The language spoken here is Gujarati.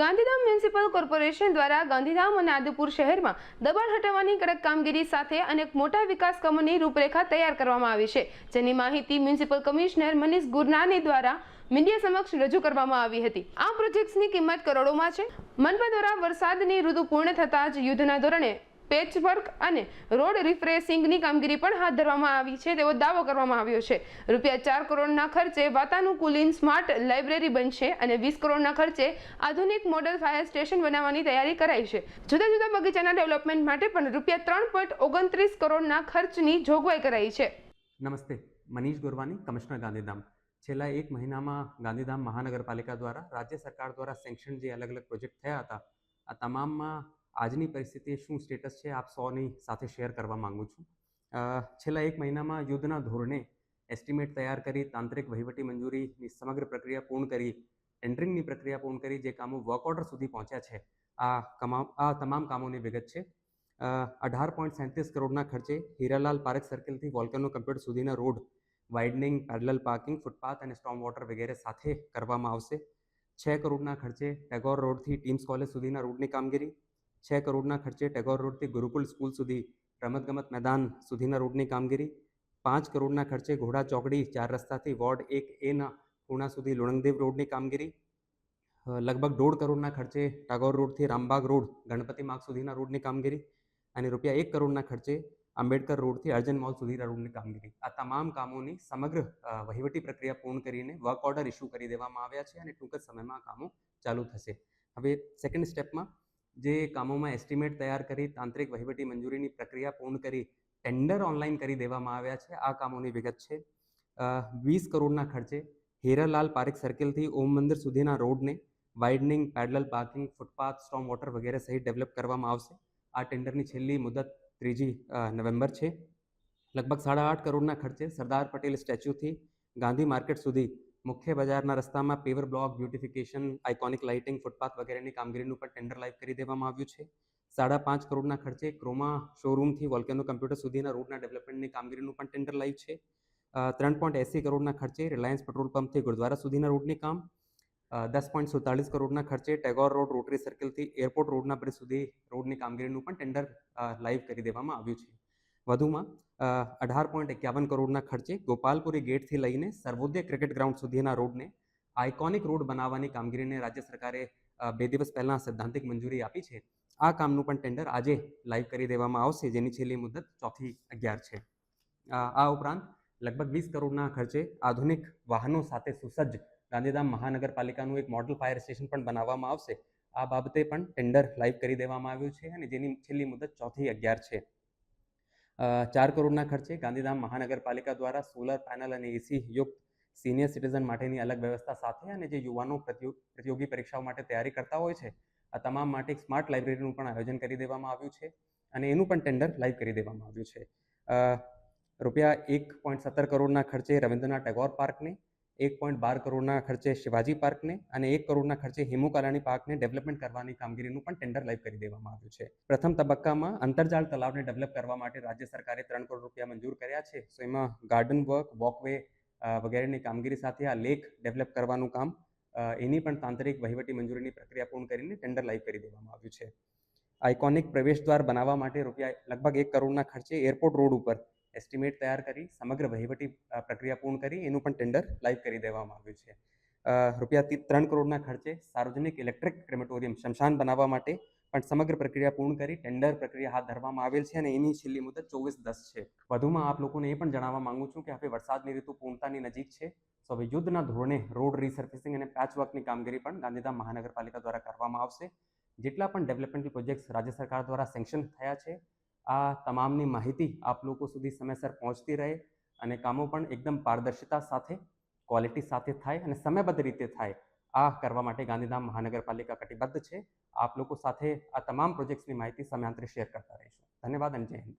ગાંધીધામ મ્યુનિસિપલ કોર્પોરેશન દ્વારા ગાંધીધામ અને આદિપુર શહેરમાં દબાણ હટાવવાની કડક કામગીરી સાથે અનેક મોટા વિકાસ કામોની રૂપરેખા તૈયાર કરવામાં આવી છે, જેની માહિતી મ્યુનિસિપલ કમિશનર મનીષ ગુરનાની દ્વારા મીડિયા સમક્ષ રજૂ કરવામાં આવી હતી. આ પ્રોજેક્ટ્સની કિંમત કરોડોમાં છે. મનપા દ્વારા વરસાદની ઋતુ પૂર્ણ થતાં જ યુદ્ધના ધોરણે પેચવર્ક અને રોડ રિફ્રેશિંગની કામગીરી પણ હાથ ધરવામાં આવી છે. તેવો દાવો કરવામાં આવ્યો છે. રૂપિયા ચાર કરોડના ખર્ચે વાતાનુકૂલિન સ્માર્ટ લાઇબ્રેરી બનશે અને વીસ કરોડના ખર્ચે આધુનિક મોડલ ફાયર સ્ટેશન બનાવવાની તૈયારી કરાઈ છે. જુદા જુદા બગીચાના ડેવલપમેન્ટ માટે પણ રૂપિયા ત્રણ પોઈન્ટ ઓગણત્રીસ કરોડના ખર્ચની જોગવાઈ કરાઈ છે. નમસ્તે, મનીષ ગુરવાની, કમિશનર ગાંધીધામ. છેલ્લા એક મહિનામાં ગાંધીધામ મહાનગરપાલિકા દ્વારા રાજ્ય સરકાર દ્વારા સેન્કશન જે અલગ અલગ પ્રોજેક્ટ થયા હતા, આ તમામમાં આજની પરિસ્થિતિ શું સ્ટેટસ છે, આપ સૌની સાથે શેર કરવા માગું છું. છેલ્લા એક મહિનામાં યુદ્ધના ધોરણે એસ્ટિમેટ તૈયાર કરી, તાંત્રિક વહીવટી મંજૂરીની સમગ્ર પ્રક્રિયા પૂર્ણ કરી એન્ટ્રિંગની પ્રક્રિયા પૂર્ણ કરી, જે કામો વર્ક ઓર્ડર સુધી પહોંચ્યા છે, આ કમા, આ તમામ કામોની વિગત છે. અઢાર પોઈન્ટ સેંત્રીસ કરોડના ખર્ચે હીરાલાલ પાર્ક સર્કલથી વોલ્કનો કમ્પ્યુટર સુધીના road widening parallel parking footpath અને સ્ટોમ વોટર વગેરે સાથે કરવામાં આવશે. છ કરોડના ખર્ચે ટેગોર રોડથી ટીમ્સ કોલેજ સુધીના રોડની કામગીરી છ કરોડના ખર્ચે ટેગોર રોડથી ગુરુકુલ સ્કૂલ સુધી રમતગમત મેદાન સુધીના રોડની કામગીરી, પાંચ કરોડના ખર્ચે ઘોડા ચોકડી, ચાર રસ્તાથી વોર્ડ એક એના પૂણા સુધી લુણંગદેવ રોડની કામગીરી લગભગ દોઢ કરોડના ખર્ચે ટાગોર રોડથી રામબાગ રોડ, ગણપતિ માર્ગ સુધીના રોડની કામગીરી અને રૂપિયા એક કરોડના ખર્ચે આંબેડકર રોડથી અર્જન મોલ સુધીના રોડની કામગીરી. આ તમામ કામોની સમગ્ર વહીવટી પ્રક્રિયા પૂર્ણ કરીને વર્ક ઓર્ડર ઇસ્યુ કરી દેવામાં આવ્યા છે અને ટૂંક જ સમયમાં કામો ચાલુ થશે. હવે સેકન્ડ સ્ટેપમાં જે કામોમાં એસ્ટિમેટ તૈયાર કરી તાંત્રિક વહીવટી મંજૂરીની પ્રક્રિયા પૂર્ણ કરી ટેન્ડર ઓનલાઈન કરી દેવામાં આવ્યા છે. આ કામોની વિગત છે. વીસ કરોડના ખર્ચે હેરાલાલ પારેખ સર્કલથી ઓમ મંદિર સુધીના રોડને વાઇડનિંગ પેડલ પાર્કિંગ ફૂટપાથ સ્ટોમ વોટર વગેરે સહિત ડેવલપ કરવામાં આવશે. આ ટેન્ડરની છેલ્લી મુદત ત્રીજી નવેમ્બર છે. લગભગ સાડા આઠ કરોડના ખર્ચે સરદાર પટેલ સ્ટેચ્યુથી ગાંધી માર્કેટ સુધી મુખ્ય બજારના રસ્તામાં paver block beautification iconic lighting footpath વગેરેની કામગીરીનું પણ ટેન્ડર લાઈવ કરી દેવામાં આવ્યું છે. સાડા પાંચ કરોડના ખર્ચે ક્રોમા શોરૂમથી વોલ્કેનો કમ્પ્યુટર સુધીના રોડના ડેવલપમેન્ટની કામગીરીનું પણ ટેન્ડર લાઈવ છે. ત્રણ પોઈન્ટ એંસી કરોડના ખર્ચે રિલાયન્સ પેટ્રોલ પંપથી ગુરુદ્વારા સુધીના રોડની કામ. દસ પોઈન્ટ સુડતાલીસ કરોડના ખર્ચે ટેગોર રોડ રોટરી સર્કલથી એરપોર્ટ રોડના બ્રિજ સુધી રોડની કામગીરીનું પણ ટેન્ડર લાઈવ કરી દેવામાં આવ્યું છે. વધુમાં અઢાર પોઈન્ટ એકાવન કરોડના ખર્ચે ગોપાલપુરી ગેટથી લઈને સર્વોદય ક્રિકેટ ગ્રાઉન્ડ સુધીના રોડને આઇકોનિક રોડ બનાવવાની કામગીરીને રાજ્ય સરકારે બે દિવસ પહેલાં સૈદ્ધાંતિક મંજૂરી આપી છે. આ કામનું પણ ટેન્ડર આજે લાઈવ કરી દેવામાં આવશે, જેની છેલ્લી મુદત ચોથી અગિયાર છે. આ ઉપરાંત લગભગ વીસ કરોડના ખર્ચે આધુનિક વાહનો સાથે સુસજ્જ ગાંધીધામ મહાનગરપાલિકાનું એક મોડલ ફાયર સ્ટેશન પણ બનાવવામાં આવશે. આ બાબતે પણ ટેન્ડર લાઈવ કરી દેવામાં આવ્યું છે અને જેની છેલ્લી મુદત ચોથી અગિયાર છે. ચાર કરોડના ખર્ચે ગાંધીધામ મહાનગરપાલિકા દ્વારા સોલર પેનલ અને એસી યુક્ત સિનિયર સિટીઝન માટેની અલગ વ્યવસ્થા સાથે અને જે યુવાનો પ્રતિયો- પ્રતિયોગી પરીક્ષાઓ માટે તૈયારી કરતા હોય છે, આ તમામ માટે એક સ્માર્ટ લાઇબ્રેરીનું પણ આયોજન કરી દેવામાં આવ્યું છે અને એનું પણ ટેન્ડર લાઈવ કરી દેવામાં આવ્યું છે. રૂપિયા એક પોઈન્ટ સત્તર કરોડના ખર્ચે રવિન્દ્રનાથ ટેગોર પાર્કને એક પોઈન્ટ બાર કરોડના ખર્ચે શિવાજી પાર્કને અને એક કરોડના ખર્ચે હેમુ કાલાણી પાર્કને ડેવલપમેન્ટ કરવાની કામગીરીનું પણ ટેન્ડર લાઈવ કરી દેવામાં આવ્યું છે. પ્રથમ તબક્કામાં અંતરજાળ તલાવને ડેવલપ કરવા માટે રાજ્ય સરકારે ત્રણ કરોડ રૂપિયા મંજૂર કર્યા છે. સો એમાં ગાર્ડન વર્ક વોકવે વગેરેની કામગીરી સાથે આ લેક ડેવલપ કરવાનું કામ એની પણ તાંત્રિક વહીવટી મંજૂરીની પ્રક્રિયા પૂર્ણ કરીને ટેન્ડર લાઈવ કરી દેવામાં આવ્યું છે. આઇકોનિક પ્રવેશ દ્વાર બનાવવા માટે રૂપિયા લગભગ એક કરોડના ખર્ચે એરપોર્ટ રોડ ઉપર એસ્ટિમેટ તૈયાર કરી, સમગ્ર વહીવટી પ્રક્રિયા પૂર્ણ કરી, એનું પણ ટેન્ડર લાઈવ કરી દેવામાં આવ્યું છે. રૂપિયા ત્રણ કરોડના ખર્ચે સાર્વજનિક ઇલેક્ટ્રિક ક્રેમેટોરિયમ શમશાન બનાવવા માટે પણ સમગ્ર પ્રક્રિયા પૂર્ણ કરી, ટેન્ડર પ્રક્રિયા હાથ ધરવામાં આવેલ છે અને એની છેલ્લી મુદત ચોવીસ દસ છે. વધુમાં આપ લોકોને એ પણ જણાવવા માંગુ છું કે હવે વરસાદની ઋતુ પૂર્ણતાની નજીક છે, તો હવે યુદ્ધના ધોરણે રોડ રિસર્ફેસિંગ અને પેચવર્કની કામગીરી પણ ગાંધીધામ મહાનગરપાલિકા દ્વારા કરવામાં આવશે. જેટલા પણ ડેવલપમેન્ટલ પ્રોજેક્ટ્સ રાજ્ય સરકાર દ્વારા સેન્કશન થયા છે આ તમામની માહિતી આપ લોકો સુધી સમયસર પહોંચતી રહે અને કામો પણ એકદમ પારદર્શિતા સાથે ક્વોલિટી સાથે થાય અને સમયબદ્ધ રીતે થાય. આ કરવા માટે ગાંધીધામ મહાનગરપાલિકા કટિબદ્ધ છે. આપ લોકો સાથે આ તમામ પ્રોજેક્ટ્સની માહિતી સમયાંતરે શેર કરતા રહીશું. ધન્યવાદ અને જય હિન્દ.